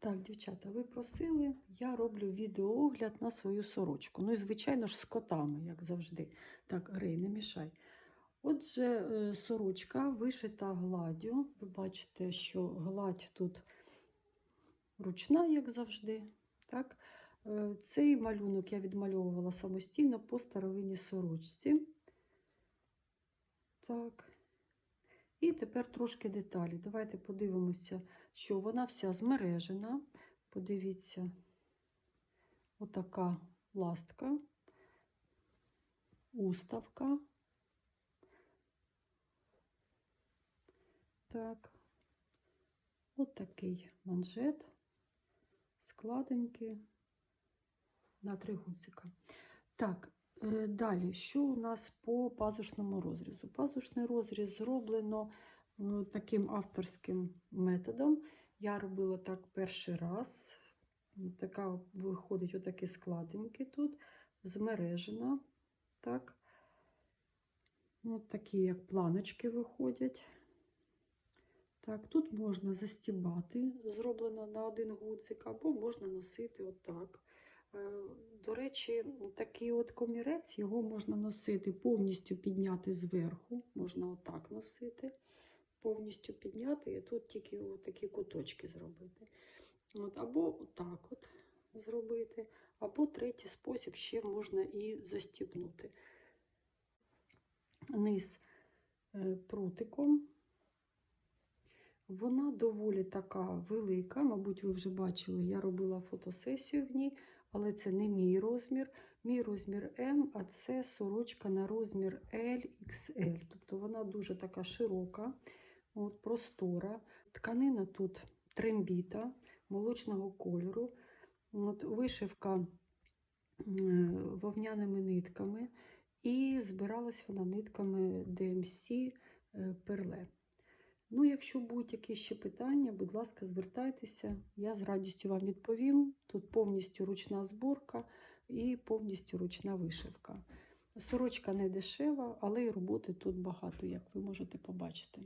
Так, дівчата, ви просили, я роблю відеоогляд на свою сорочку. Ну і, звичайно ж, з котами, як завжди. Так, Рей, не мішай. Отже, е, сорочка вишита гладдю. Ви бачите, що гладь тут ручна, як завжди. Так? Е, Цей малюнок я відмальовувала самостійно по старовинній сорочці. Так. І тепер трошки деталі. Давайте подивимося, що вона вся змережена. Подивіться, отака ластка, уставка. Так, отакий манжет, складенький на три гудзика. Так, Далі, що у нас по пазушному розрізу? Пазушний розріз зроблено е, таким авторським методом. Я робила так перший раз. Така виходить отакі складинки тут, змережена. Так. От такі, як планочки виходять. Так, тут можна застібати, зроблено на один гудзик, або можна носити отак. До речі, такий от комірець, його можна носити повністю підняти зверху, можна отак носити, повністю підняти, і тут тільки такі куточки зробити. От, або отак от зробити, або третій спосіб ще можна і застібнути. Низ е, прутиком. Вона доволі така велика, мабуть, ви вже бачили, я робила фотосесію в ній, але це не мій розмір. Мій розмір М, а це сорочка на розмір LXL. Тобто вона дуже така широка, от, простора. Тканина тут трембіта молочного кольору. От, Вишивка вовняними нитками. І збиралась вона нитками DMC е, Перле. Ну, якщо будуть якісь ще питання, будь ласка, звертайтеся, я з радістю вам відповім. Тут повністю ручна зборка і повністю ручна вишивка. Сорочка не дешева, але і роботи тут багато, як ви можете побачити.